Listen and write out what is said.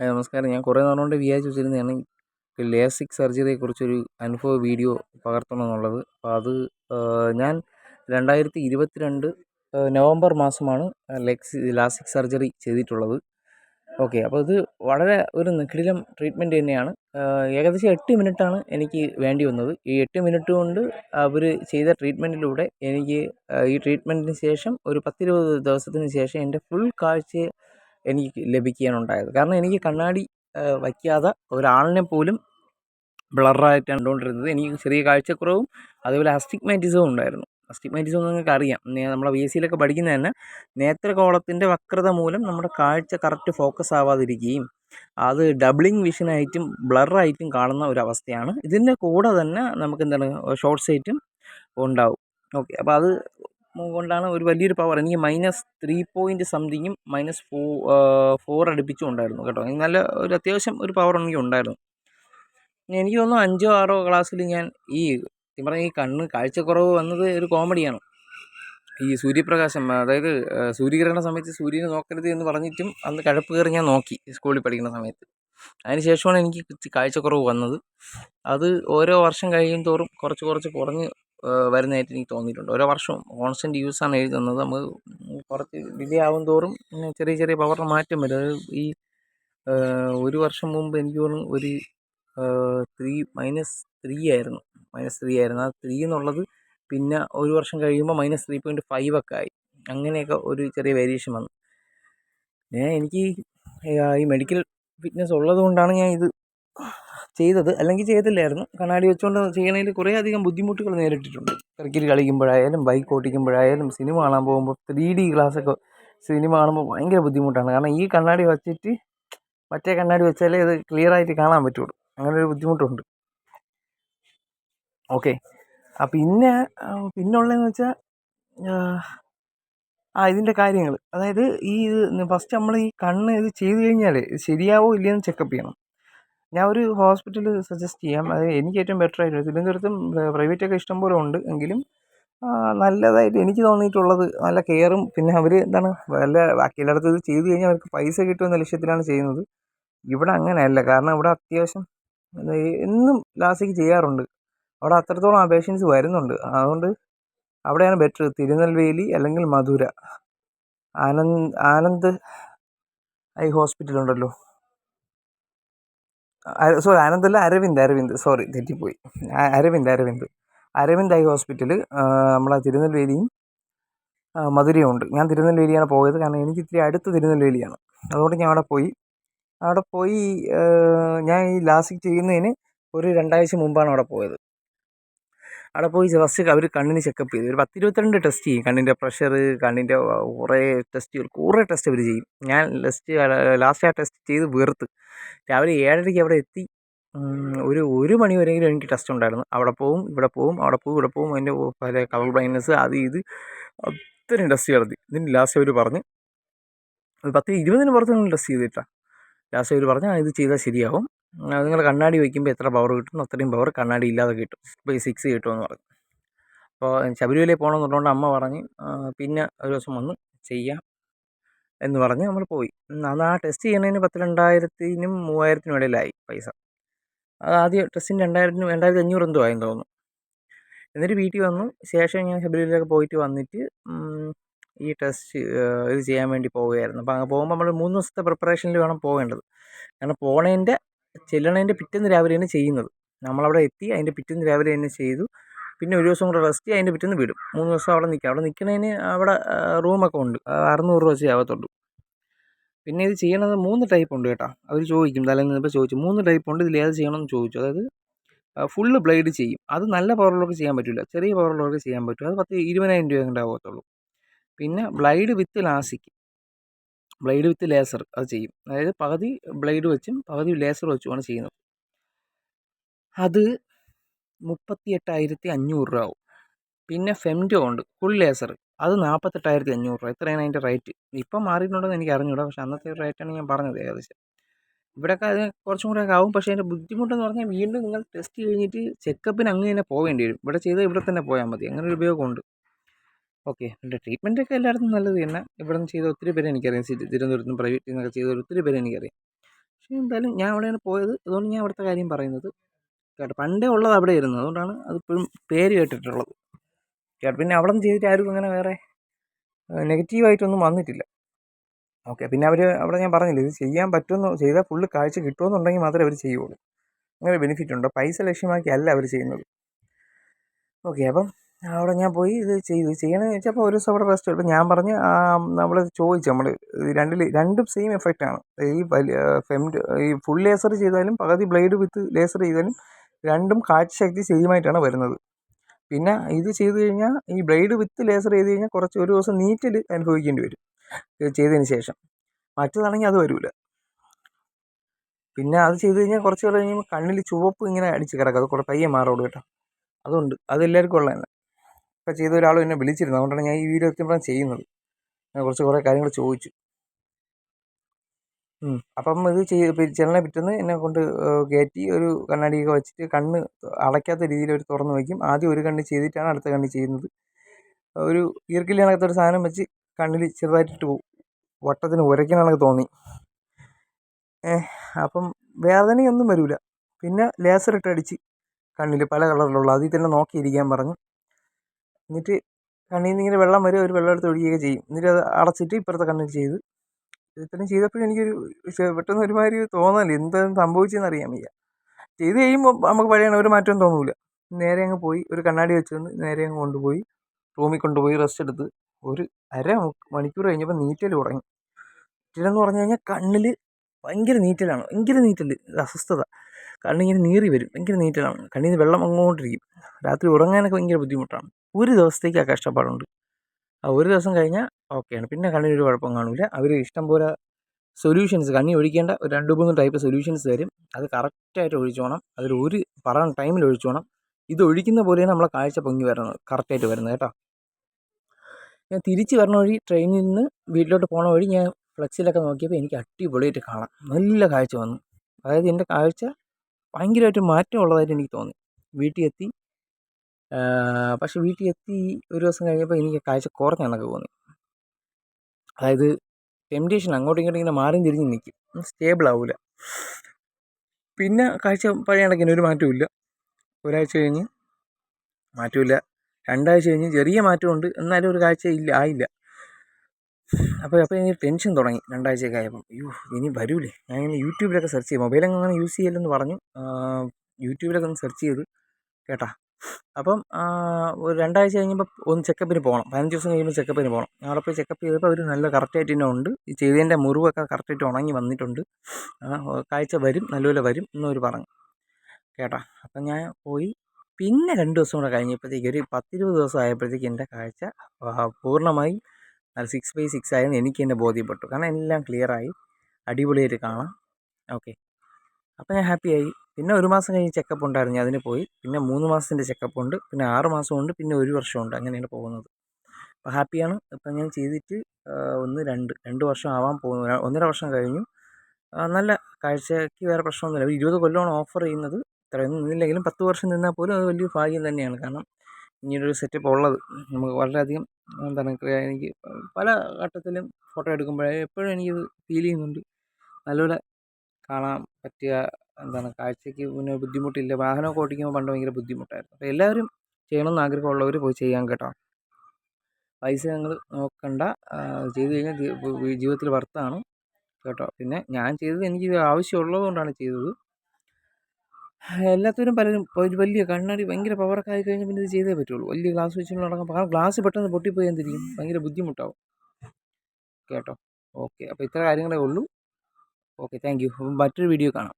Hi നമസ്കാരം. ഞാൻ കുറേ നാളുകൊണ്ട് കൊണ്ട് വിചാരിച്ച് വെച്ചിരുന്നതാണ് ലേസിക് സർജറിയെക്കുറിച്ചൊരു അനുഭവ വീഡിയോ പകർത്തണമെന്നുള്ളത്. അപ്പോൾ അത് ഞാൻ രണ്ടായിരത്തി ഇരുപത്തി രണ്ട് നവംബർ മാസമാണ് ലെക്സി ലാസിക് സർജറി ചെയ്തിട്ടുള്ളത്. ഓക്കെ അപ്പോൾ ഇത് വളരെ ഒരു നിഖിലം ട്രീറ്റ്മെന്റ് തന്നെയാണ്. ഏകദേശം എട്ട് മിനിറ്റാണ് എനിക്ക് വേണ്ടി വന്നത്. ഈ എട്ട് മിനിറ്റ് കൊണ്ട് അവർ ചെയ്ത ട്രീറ്റ്മെന്റിലൂടെ എനിക്ക് ഈ ട്രീറ്റ്മെന്റിന് ശേഷം ഒരു പത്തിരുപത് ദിവസത്തിന് ശേഷം എന്റെ ഫുൾ കാഴ്ച എനിക്ക് ലഭിക്കാനുണ്ടായത്. കാരണം എനിക്ക് കണ്ണാടി വയ്ക്കാതെ ഒരാളിനെ പോലും ബ്ലറായിട്ടാണ് കണ്ടുകൊണ്ടിരുന്നത്. എനിക്ക് ചെറിയ കാഴ്ചക്കുറവും അതുപോലെ അസ്റ്റിഗ്മാറ്റിസവും ഉണ്ടായിരുന്നു. അസ്റ്റിഗ്മാറ്റിസം നിങ്ങൾക്ക് അറിയാം. നമ്മളെ ബി എസ് സിയിലൊക്കെ പഠിക്കുന്നത് തന്നെ നേത്രകോളത്തിന്റെ വക്രത മൂലം നമ്മുടെ കാഴ്ച കറക്റ്റ് ഫോക്കസ് ആവാതിരിക്കുകയും അത് ഡബിളിങ് വിഷനായിട്ടും ബ്ലറായിട്ടും കാണുന്ന ഒരു അവസ്ഥയാണ് ഇതിന്റെ കൂടെ തന്നെ നമുക്ക് എന്താണ് ഷോർട്ട് സൈറ്റും ഉണ്ടാവും. ഓക്കെ അപ്പോൾ അത് കൊണ്ടാണ് ഒരു വലിയൊരു പവർ എനിക്ക് മൈനസ് ത്രീ പോയിന്റ് സംതിങ്ങും മൈനസ് ഫോ ഫോർ അടുപ്പിച്ചും ഉണ്ടായിരുന്നു കേട്ടോ. നല്ല ഒരു അത്യാവശ്യം ഒരു പവർ എനിക്ക് ഉണ്ടായിരുന്നു. എനിക്ക് തോന്നുന്നു അഞ്ചോ ആറോ ക്ലാസ്സിൽ ഞാൻ ഈ സത്യം ഈ കണ്ണ് കാഴ്ചക്കുറവ് വന്നത് ഒരു കോമഡിയാണ് ഈ സൂര്യപ്രകാശം അതായത് സൂര്യഗ്രഹണ സമയത്ത് സൂര്യനെ നോക്കരുത് എന്ന് പറഞ്ഞിട്ടും അന്ന് കഴപ്പ് കയറി ഞാൻ നോക്കി സ്കൂളിൽ പഠിക്കുന്ന സമയത്ത്. അതിന് ശേഷമാണ് എനിക്ക് കാഴ്ചക്കുറവ് വന്നത്. അത് ഓരോ വർഷം കഴിയും തോറും കുറച്ച് കുറച്ച് കുറഞ്ഞ് വരുന്നതായിട്ട് എനിക്ക് തോന്നിയിട്ടുണ്ട്. ഓരോ വർഷവും കോൺസ്റ്റന്റ് യൂസാണ് എഴുതുന്നത് നമുക്ക് കുറച്ച് ഡിലേ ആവും തോറും ചെറിയ ചെറിയ പവറിന് മാറ്റം വരും. ഈ ഒരു വർഷം മുമ്പ് എനിക്ക് തോന്നുന്നു ഒരു ത്രീ മൈനസ് ത്രീ ആയിരുന്നു. മൈനസ് ത്രീ ആയിരുന്നു. ആ ത്രീ എന്നുള്ളത് പിന്നെ ഒരു വർഷം കഴിയുമ്പോൾ മൈനസ് ത്രീ പോയിന്റ് ഫൈവ് ഒക്കെ ആയി. അങ്ങനെയൊക്കെ ഒരു ചെറിയ വേരിയേഷൻ വന്നു. ഞാൻ എനിക്ക് ഈ മെഡിക്കൽ ഫിറ്റ്നസ് ഉള്ളത് കൊണ്ടാണ് ഞാൻ ഇത് ചെയ്തത് അല്ലെങ്കിൽ ചെയ്തില്ലായിരുന്നു. കണ്ണാടി വെച്ചുകൊണ്ട് ചെയ്യണതിൽ കുറേ അധികം ബുദ്ധിമുട്ടുകൾ നേരിട്ടിട്ടുണ്ട്. ക്രിക്കറ്റ് കളിക്കുമ്പോഴായാലും ബൈക്ക് ഓടിക്കുമ്പോഴായാലും സിനിമ കാണാൻ പോകുമ്പോൾ ത്രീ ഡി ഗ്ലാസ്സൊക്കെ സിനിമ കാണുമ്പോൾ ഭയങ്കര ബുദ്ധിമുട്ടാണ്. കാരണം ഈ കണ്ണാടി വെച്ചിട്ട് മറ്റേ കണ്ണാടി വെച്ചാലേ ഇത് ക്ലിയർ ആയിട്ട് കാണാൻ പറ്റുള്ളൂ. അങ്ങനെ ഒരു ബുദ്ധിമുട്ടുണ്ട്. ഓക്കെ ആ പിന്നെ പിന്നുള്ളതെന്ന് വെച്ചാൽ ആ ഇതിന്റെ കാര്യങ്ങൾ. അതായത് ഈ ഫസ്റ്റ് നമ്മൾ ഈ കണ്ണ് ഇത് ചെയ്ത് കഴിഞ്ഞാൽ ശരിയാവോ ഇല്ലയെന്ന് ചെക്കപ്പ് ചെയ്യണം. ഞാൻ ഒരു ഹോസ്പിറ്റൽ സജസ്റ്റ് ചെയ്യാം. അത് എനിക്ക് ഏറ്റവും ബെറ്റർ ആയിട്ട് തിരുവനന്തപുരത്തും പ്രൈവറ്റൊക്കെ ഇഷ്ടംപോലെ ഉണ്ട് എങ്കിലും നല്ലതായിട്ട് എനിക്ക് തോന്നിയിട്ടുള്ളത് നല്ല കെയറും പിന്നെ അവർ എന്താണ് വല്ല ബാക്കി എല്ലായിടത്തും ഇത് ചെയ്തു കഴിഞ്ഞാൽ അവർക്ക് പൈസ കിട്ടുമെന്ന ലക്ഷ്യത്തിലാണ് ചെയ്യുന്നത്. ഇവിടെ അങ്ങനെയല്ല. കാരണം ഇവിടെ അത്യാവശ്യം എന്നും ലാസിക് ചെയ്യാറുണ്ട്. അവിടെ അത്രത്തോളം പേഷ്യൻസ് വരുന്നുണ്ട്. അതുകൊണ്ട് അവിടെയാണ് ബെറ്റർ തിരുനെൽവേലി അല്ലെങ്കിൽ മധുര. ആനന്ദ് ആനന്ദ് ഐ ഹോസ്പിറ്റൽ ഉണ്ടല്ലോ. സോറി അനന്തല്ല അരവിന്ദ് അരവിന്ദ് സോറി തെറ്റിപ്പോയി. അരവിന്ദ് അരവിന്ദ്. അരവിന്ദ് ഐ ഹോസ്പിറ്റൽ നമ്മളെ തിരുനെൽവേലിയും മധുരയും ഉണ്ട്. ഞാൻ തിരുനെൽവേലിയാണ് പോയത്. കാരണം എനിക്ക് ഇത്തിരി അടുത്ത് തിരുനെൽവേലിയാണ്. അതുകൊണ്ട് ഞാൻ അവിടെ പോയി. അവിടെ പോയി ഞാൻ ഈ ലാസിക് ചെയ്യുന്നതിന് ഒരു രണ്ടാഴ്ച മുമ്പാണ് അവിടെ പോയത്. അവിടെ പോയി ജസ്റ്റ് അവർ കണ്ണിന് ചെക്കപ്പ് ചെയ്തു. ഒരു പത്തിരുപത്തിരണ്ട് ടെസ്റ്റ് ചെയ്യും. കണ്ണിന്റെ പ്രഷർ കണ്ണിന്റെ കുറേ ടെസ്റ്റുകൾ കുറേ ടെസ്റ്റ് അവർ ചെയ്യും. ഞാൻ ടെസ്റ്റ് ലാസ്റ്റ് ആ ടെസ്റ്റ് ചെയ്ത് വെറുത്ത്. രാവിലെ ഏഴരയ്ക്ക് അവിടെ എത്തി. ഒരു ഒരു മണി വരെയെങ്കിലും എനിക്ക് ടെസ്റ്റ് ഉണ്ടായിരുന്നു. അവിടെ പോവും ഇവിടെ പോവും അവിടെ പോവും ഇവിടെ പോവും. അതിന്റെ പല കളർ ബ്ലൈൻഡ്നസ് അത് ഇത് അത്രയും ടെസ്റ്റ് നടത്തി. ഇതിന് ലാസ്റ്റ് അവർ പറഞ്ഞ് ഒരു പത്ത് ഇരുപതിന് പുറത്ത് നിങ്ങൾ ടെസ്റ്റ് ചെയ്തിട്ടാണ് ലാസ്റ്റ് അവർ പറഞ്ഞ് ഇത് ചെയ്താൽ ശരിയാവും. നിങ്ങൾ കണ്ണാടി വയ്ക്കുമ്പോൾ എത്ര പവർ കിട്ടുന്നു അത്രയും പവർ കണ്ണാടി ഇല്ലാതെ കിട്ടും. ബൈ സിക്സ് കിട്ടുമെന്ന് പറഞ്ഞു. അപ്പോൾ ശബരിമലയിൽ പോകണമെന്നുള്ളതുകൊണ്ട് അമ്മ പറഞ്ഞ് പിന്നെ ഒരു ദിവസം വന്ന് ചെയ്യാം എന്ന് പറഞ്ഞ് നമ്മൾ പോയി. അന്ന് ആ ടെസ്റ്റ് ചെയ്യുന്നതിന് പത്ത് രണ്ടായിരത്തിനും മൂവായിരത്തിനും ഇടയിലായി പൈസ. അത് ആദ്യം ടെസ്റ്റിന് രണ്ടായിരത്തിനും രണ്ടായിരത്തി അഞ്ഞൂറ് എന്തോ ആയെന്ന് തോന്നുന്നു. എന്നിട്ട് വീട്ടിൽ വന്നു. ശേഷം ഞാൻ ശബരിമലയിലൊക്കെ പോയിട്ട് വന്നിട്ട് ഈ ടെസ്റ്റ് ഇത് ചെയ്യാൻ വേണ്ടി പോവുകയായിരുന്നു. അപ്പോൾ പോകുമ്പോൾ നമ്മൾ മൂന്ന് ദിവസത്തെ പ്രിപ്പറേഷനിൽ വേണം പോകേണ്ടത്. കാരണം പോണതിന്റെ ചെല്ലണതിന്റെ പിറ്റേന്ന് രാവിലെയാണ് ചെയ്യുന്നത്. നമ്മളവിടെ എത്തി അതിന്റെ പിറ്റേന്ന് രാവിലെ തന്നെ ചെയ്തു. പിന്നെ ഒരു ദിവസം കൂടെ റെസ്റ്റ് അതിന്റെ പിറ്റേന്ന് വിടും. മൂന്ന് ദിവസം അവിടെ നിൽക്കുക അവിടെ നിൽക്കുന്നതിന് അവിടെ റൂമൊക്കെ ഉണ്ട്. അറുന്നൂറ് രൂപ വെച്ചേ ആവത്തുള്ളൂ. പിന്നെ ഇത് ചെയ്യണത് മൂന്ന് ടൈപ്പ് ഉണ്ട് കേട്ടോ. അവർ ചോദിക്കും തലേന്ന് ഇപ്പോൾ ചോദിച്ചു. മൂന്ന് ടൈപ്പ് ഉണ്ട് ഇതിൽ ഏത് ചെയ്യണമെന്ന് ചോദിച്ചു. അതായത് ഫുള്ള് ബ്ലേഡ് ചെയ്യും. അത് നല്ല പവറുള്ളവർക്ക് ചെയ്യാൻ പറ്റില്ല. ചെറിയ പവറുള്ളവർക്ക് ചെയ്യാൻ പറ്റും. അത് പത്ത് ഇരുപതിനായിരം രൂപ കണ്ടാവത്തുള്ളൂ പിന്നെ blade with LASIK blade with laser അത് ചെയ്യും. അതായത് പകുതി ബ്ലേഡ് വെച്ചും പകുതി ലേസർ വെച്ചുമാണ് ചെയ്യുന്നത്. അത് മുപ്പത്തി എട്ടായിരത്തി അഞ്ഞൂറ് രൂപ ആവും. പിന്നെ ഫെംറ്റോ ഉണ്ട് ഫുൾ ലേസർ. അത് നാൽപ്പത്തെട്ടായിരത്തി അഞ്ഞൂറ് രൂപ. ഇത്രയാണ് അതിന്റെ റേറ്റ്. ഇപ്പം മാറിയിട്ടുണ്ടെന്ന് എനിക്ക് അറിഞ്ഞൂടാ. പക്ഷേ അന്നത്തെ റേറ്റാണ് ഞാൻ പറഞ്ഞത് ഏകദേശം. ഇവിടെയൊക്കെ അത് കുറച്ചും കൂടെ ഒക്കെ ആവും. പക്ഷേ അതിന്റെ ബുദ്ധിമുട്ടെന്ന് പറഞ്ഞാൽ വീണ്ടും നിങ്ങൾ ടെസ്റ്റ് കഴിഞ്ഞിട്ട് ചെക്കപ്പിന് അങ്ങ് തന്നെ പോകേണ്ടി വരും. ഇവിടെ ചെയ്താൽ ഇവിടെ തന്നെ പോയാൽ മതി. അങ്ങനെ ഒരു ഉപയോഗമുണ്ട്. ഓക്കെ. എന്റെ ട്രീറ്റ്മെന്റൊക്കെ എല്ലായിടത്തും നല്ലത് തന്നെ. ഇവിടെ നിന്ന് ചെയ്ത ഒത്തിരി പേര് എനിക്കറിയാം. തിരുവനന്തപുരത്തും പ്രൈവറ്റിൽ നിന്നൊക്കെ ചെയ്ത ഒത്തിരി പേര് എനിക്കറിയാം. പക്ഷേ എന്തായാലും ഞാൻ അവിടെയാണ് പോയത്. അതുകൊണ്ട് ഞാൻ അവിടുത്തെ കാര്യം പറയുന്നത് കേട്ടോ. പണ്ടേ ഉള്ളത് അവിടെ ആയിരുന്നു അതുകൊണ്ടാണ് അതിപ്പോഴും പേര് കേട്ടിട്ടുള്ളത്. കേട്ടോ. പിന്നെ അവിടെ നിന്ന് ചെയ്തിട്ട് ആരും അങ്ങനെ വേറെ നെഗറ്റീവായിട്ടൊന്നും വന്നിട്ടില്ല. ഓക്കെ. പിന്നെ അവർ അവിടെ ഞാൻ പറഞ്ഞില്ല ഇത് ചെയ്യാൻ പറ്റുമെന്ന് ചെയ്താൽ ഫുള്ള് കാഴ്ച കിട്ടുമെന്നുണ്ടെങ്കിൽ മാത്രമേ അവർ ചെയ്യുള്ളൂ. അങ്ങനെ ബെനിഫിറ്റ് ഉണ്ടോ പൈസ ലക്ഷ്യമാക്കി അല്ല അവർ ചെയ്യുന്നത്. ഓക്കെ. അപ്പം അവിടെ ഞാൻ പോയി ഇത് ചെയ്തു. ചെയ്യണമെന്ന് വെച്ചപ്പോൾ ഒരു ദിവസം അവിടെ റെസ്റ്റ് എടുത്തു ഞാൻ പറഞ്ഞ് നമ്മൾ ചോദിച്ചു നമ്മൾ രണ്ടിൽ രണ്ടും സെയിം എഫക്റ്റ് ആണ്. ഈ വലിയ ഫെം ഈ ഫുൾ ലേസർ ചെയ്താലും പകുതി ബ്ലേഡ് വിത്ത് ലേസർ ചെയ്താലും രണ്ടും കാഴ്ചശക്തി സെയിമായിട്ടാണ് വരുന്നത്. പിന്നെ ഇത് ചെയ്തു കഴിഞ്ഞാൽ ഈ ബ്ലേഡ് വിത്ത് ലേസർ ചെയ്ത് കഴിഞ്ഞാൽ കുറച്ച് ഒരു ദിവസം നീറ്റിൽ അനുഭവിക്കേണ്ടി വരും. ചെയ്തതിന് ശേഷം. മറ്റേതാണെങ്കിൽ അത് വരില്ല പിന്നെ അത് ചെയ്ത് കഴിഞ്ഞാൽ കുറച്ച് കഴിഞ്ഞാൽ കണ്ണിൽ ചുവപ്പ് ഇങ്ങനെ അടിച്ച് കിടക്കും. അത് കുറേ പയ്യെ മാറുള്ളൂ കേട്ടോ. അതുണ്ട്. അത് എല്ലാവർക്കും ഇപ്പം ചെയ്ത ഒരാൾ എന്നെ വിളിച്ചിരുന്നു. അതുകൊണ്ടാണ് ഞാൻ ഈ വീഡിയോ എത്തുമ്പോഴാണ് ചെയ്യുന്നത്. ഞാൻ കുറച്ച് കുറേ കാര്യങ്ങൾ ചോദിച്ചു. അപ്പം ഇത് ചെയ്ത് ചെല്ലണ പിറ്റേന്ന് എന്നെ കൊണ്ട് കയറ്റി ഒരു കണ്ണാടിയൊക്കെ വെച്ചിട്ട് കണ്ണ് അടയ്ക്കാത്ത രീതിയിൽ അവർ തുറന്ന് വയ്ക്കും ആദ്യം ഒരു കണ്ണ് ചെയ്തിട്ടാണ് അടുത്ത കണ്ണ് ചെയ്യുന്നത്. ഒരു ഈർക്കിലി കണക്കത്തെ ഒരു സാധനം വെച്ച് കണ്ണിൽ ചെറുതായിട്ടിട്ട് പോകും വട്ടത്തിന് ഉരയ്ക്കണ കണക്ക് തോന്നി. അപ്പം വേദനയൊന്നും വരില്ല പിന്നെ ലേസർ ഇട്ട് അടിച്ച് കണ്ണിൽ പല കളറിലുള്ള അതിൽ തന്നെ നോക്കിയിരിക്കാൻ പറഞ്ഞു. എന്നിട്ട് കണ്ണിൽ നിന്ന് ഇങ്ങനെ വെള്ളം വരും ഒരു വെള്ളം എടുത്ത് ഒഴിക്കുകയൊക്കെ ചെയ്യും. എന്നിട്ട് അത് അടച്ചിട്ട് ഇപ്പുറത്തെ കണ്ണിൽ ചെയ്ത് ഇത്രയും ചെയ്തപ്പോഴും എനിക്കൊരു പെട്ടെന്ന് ഒരുമാതിരി തോന്നൽ എന്താണ് സംഭവിച്ചതെന്ന് അറിയാൻ വയ്യ. ചെയ്ത് കഴിയുമ്പോൾ നമുക്ക് പഴയ ഒരു മാറ്റവും തോന്നില്ല നേരെ അങ്ങ് പോയി ഒരു കണ്ണാടി വെച്ച് തന്ന് നേരെ അങ്ങ് കൊണ്ടുപോയി റൂമിൽ കൊണ്ടുപോയി റെസ്റ്റ് എടുത്ത് ഒരു അര മണിക്കൂർ കഴിഞ്ഞപ്പോൾ നീറ്റൽ തുടങ്ങി. നീറ്റലെന്ന് പറഞ്ഞു കഴിഞ്ഞാൽ കണ്ണിൽ ഭയങ്കര നീറ്റലാണ് ഭയങ്കര നീറ്റൽ അസ്വസ്ഥത. കണ്ണിങ്ങനെ നീറി വരും ഭയങ്കര നീറ്റലാണ്. കണ്ണിന് വെള്ളം അങ്ങോട്ടിരിക്കും. രാത്രി ഉറങ്ങാനൊക്കെ ഭയങ്കര ബുദ്ധിമുട്ടാണ്. ഒരു ദിവസത്തേക്ക് ആ കഷ്ടപ്പാടുണ്ട്. ആ ഒരു ദിവസം കഴിഞ്ഞാൽ ഓക്കെയാണ്. പിന്നെ കണ്ണിനൊരു കുഴപ്പം കാണില്ല അവർ ഇഷ്ടം പോലെ സൊല്യൂഷൻസ് കണ്ണി ഒഴിക്കേണ്ട ഒരു രണ്ട് മൂന്ന് ടൈപ്പ് സൊല്യൂഷൻസ് തരും. അത് കറക്റ്റായിട്ട് ഒഴിച്ചോണം. അതിൽ ഒരു പറയുന്ന ടൈമിൽ ഒഴിച്ചോണം. ഇത് ഒഴിക്കുന്ന പോലെയാണ് നമ്മളെ കാഴ്ച പൊങ്ങി വരുന്നത് കറക്റ്റായിട്ട് വരുന്നത് കേട്ടോ. ഞാൻ തിരിച്ച് വരണ വഴി ട്രെയിനിൽ നിന്ന് വീട്ടിലോട്ട് പോണ വഴി ഞാൻ ഫ്ലെക്സിലൊക്കെ നോക്കിയപ്പോൾ എനിക്ക് അടിപൊളിയായിട്ട് കാണാം. നല്ല കാഴ്ച വന്നു. അതായത് എന്റെ കാഴ്ച ഭയങ്കരമായിട്ട് മാറ്റമുള്ളതായിട്ട് എനിക്ക് തോന്നി. വീട്ടിൽ എത്തി പക്ഷെ വീട്ടിൽ എത്തി ഒരു ദിവസം കഴിഞ്ഞപ്പോൾ എനിക്ക് കാഴ്ച കുറഞ്ഞ കണക്ക് തോന്നി. അതായത് ടെംപ്റ്റേഷൻ അങ്ങോട്ടും ഇങ്ങോട്ടും ഇങ്ങനെ മാറിയും തിരിഞ്ഞ് നിൽക്കും. സ്റ്റേബിൾ ആവില്ല പിന്നെ കാഴ്ച പഴയ കണക്കിന് ഒരു മാറ്റമില്ല ഒരാഴ്ച കഴിഞ്ഞ് മാറ്റമില്ല രണ്ടാഴ്ച കഴിഞ്ഞ് ചെറിയ മാറ്റമുണ്ട്. എന്നാലും ഒരു കാഴ്ച ഇല്ല ആയില്ല. അപ്പോൾ അപ്പോൾ എനിക്ക് ടെൻഷൻ തുടങ്ങി രണ്ടാഴ്ചയൊക്കെ ആയപ്പോൾ അയ്യോ ഇനി വരൂലേ? ഞാൻ ഇങ്ങനെ യൂട്യൂബിലൊക്കെ സെർച്ച് ചെയ്യും മൊബൈലൊക്കെ അങ്ങനെ യൂസ് ചെയ്യില്ലെന്ന് പറഞ്ഞു. യൂട്യൂബിലൊക്കെ ഒന്ന് സെർച്ച് ചെയ്ത്. കേട്ടാ? അപ്പം ഒരു രണ്ടാഴ്ച കഴിഞ്ഞപ്പോൾ ഒന്ന് ചെക്കപ്പിന് പോകണം പതിനഞ്ച് ദിവസം കഴിയുമ്പോൾ ചെക്കപ്പിന് പോകണം അവിടെ പോയി ചെക്കപ്പ് ചെയ്തപ്പോൾ അവർ നല്ല കറക്റ്റായിട്ട് തന്നെ ഉണ്ട്. ഈ ചെയ്തതിന്റെ മുറിവൊക്കെ കറക്റ്റായിട്ട് ഉണങ്ങി വന്നിട്ടുണ്ട്. കാഴ്ച വരും നല്ലപോലെ വരും എന്നവർ പറഞ്ഞു. കേട്ടാ? അപ്പം ഞാൻ പോയി. പിന്നെ രണ്ട് ദിവസം കൂടെ കഴിഞ്ഞപ്പോഴത്തേക്ക് ഒരു പത്തിരുപത് ദിവസം ആയപ്പോഴത്തേക്ക് എന്റെ കാഴ്ച പൂർണമായും അത് സിക്സ് ബൈ സിക്സ് ആയെന്ന് എനിക്ക് തന്നെ ബോധ്യപ്പെട്ടു. കാരണം എല്ലാം ക്ലിയറായി അടിപൊളിയായിട്ട് കാണാം. ഓക്കെ അപ്പോൾ ഞാൻ ഹാപ്പിയായി പിന്നെ ഒരു മാസം കഴിഞ്ഞ് ചെക്കപ്പ് ഉണ്ടായിരുന്നു. അതിന് പോയി. പിന്നെ മൂന്ന് മാസത്തിന്റെ ചെക്കപ്പ് ഉണ്ട്. പിന്നെ ആറ് മാസം ഉണ്ട്. പിന്നെ ഒരു വർഷമുണ്ട് അങ്ങനെയാണ് പോകുന്നത്. അപ്പോൾ ഹാപ്പിയാണ് ഇപ്പം ഞാൻ ചെയ്തിട്ട് ഒന്ന് രണ്ട് രണ്ട് വർഷം ആവാൻ പോകുന്നു. ഒന്നര വർഷം കഴിഞ്ഞു. നല്ല കാഴ്ചയ്ക്ക് വേറെ പ്രശ്നമൊന്നുമില്ല. ഇരുപത് കൊല്ലമാണ് ഓഫർ ചെയ്യുന്നത്. ഇത്രയൊന്നും നിന്നില്ലെങ്കിലും പത്ത് വർഷം നിന്നാൽ പോലും അത് വലിയ ഭാഗ്യം തന്നെയാണ്. കാരണം ഇങ്ങനൊരു സെറ്റപ്പ് ഉള്ളത്. നമുക്ക് വളരെയധികം എന്താണ് എനിക്ക് പല ഘട്ടത്തിലും ഫോട്ടോ എടുക്കുമ്പോഴേ എപ്പോഴും എനിക്കിത് ഫീൽ ചെയ്യുന്നുണ്ട്. നല്ലപോലെ കാണാൻ പറ്റിയ എന്താണ് കാഴ്ചയ്ക്ക് പിന്നെ ബുദ്ധിമുട്ടില്ല. വാഹനമൊക്കെ ഓടിക്കുമ്പോൾ പണ്ട് ഭയങ്കര ബുദ്ധിമുട്ടായിരുന്നു. അപ്പോൾ എല്ലാവരും ചെയ്യണമെന്ന് ആഗ്രഹമുള്ളവർ പോയി ചെയ്യാൻ കേട്ടോ. പൈസ ഞങ്ങൾ നോക്കണ്ട. ചെയ്ത് കഴിഞ്ഞാൽ ജീവിതത്തിൽ വർത്താണ് കേട്ടോ. പിന്നെ ഞാൻ ചെയ്തത് എനിക്ക് ആവശ്യമുള്ളത് കൊണ്ടാണ് ചെയ്തത്. എല്ലാത്തവരും പലരും ഒരു വലിയ കണ്ണാടി ഭയങ്കര പവറൊക്കെ ആയി കഴിഞ്ഞാൽ പിന്നെ ഇത് ചെയ്തേ പറ്റുള്ളൂ. വലിയ ഗ്ലാസ് വെച്ചുകൊണ്ട് നടക്കാൻ കാരണം ഗ്ലാസ് പെട്ടെന്ന് പൊട്ടിപ്പോയി എന്തിരിക്കും? ഭയങ്കര ബുദ്ധിമുട്ടാവും. കേട്ടോ? ഓക്കെ അപ്പോൾ ഇത്ര കാര്യങ്ങളേ ഉള്ളൂ. ഓക്കെ താങ്ക് യു മറ്റൊരു വീഡിയോ കാണാം.